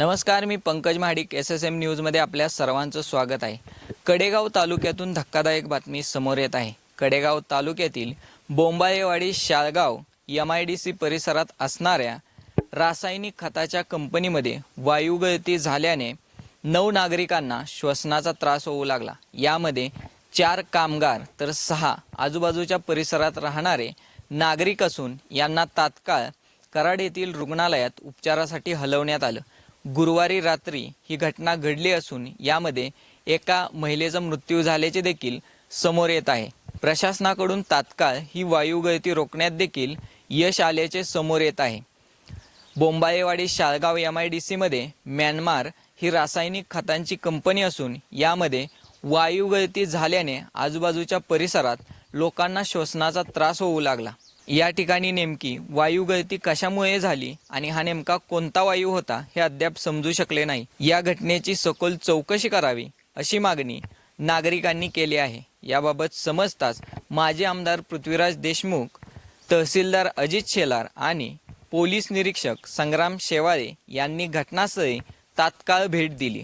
नमस्कार मी Pankaj Mahadik S S M न्यूजमध्ये आपल्या सर्वांचं स्वागत आहे. कडेगाव तालुक्यातून धक्कादायक बातमी समोर येत आहे. कडेगाव तालुक्यातील Bombalewadi Shalgaon M I D C परिसरात असणाऱ्या रासायनिक खताच्या कंपनीमध्ये वायुगळती झाल्याने नऊ नागरिकांना श्वसनाचा त्रास होऊ लागला. यामध्ये चार कामगार तर सहा आजूबाजूच्या परिसरात राहणारे नागरिक असून यांना तात्काळ कराड येथील रुग्णालयात उपचारासाठी हलवण्यात आलं. गुरुवारी रात्री ही घटना घडली असून यामध्ये एका महिलेचा मृत्यू झाल्याचे देखील समोर येत आहे. प्रशासनाकडून तात्काळ ही वायुगळती रोखण्यात देखील यश आल्याचे समोर येत आहे. Bombalewadi Shalgaon M I D सीमध्ये म्यानमार ही रासायनिक खतांची कंपनी असून यामध्ये वायुगळती झाल्याने आजूबाजूच्या परिसरात लोकांना श्वसनाचा त्रास होऊ लागला. या ठिकाणी नेमकी वायुगळती कशामुळे झाली आणि हा नेमका कोणता वायू होता हे अद्याप समजू शकले नाही. या घटनेची सखोल चौकशी करावी अशी मागणी नागरिकांनी केली आहे. याबाबत समजताच माजी आमदार पृथ्वीराज देशमुख तहसीलदार अजित शेलार आणि पोलीस निरीक्षक संग्राम शेवाळे यांनी घटनास्थळी तात्काळ भेट दिली.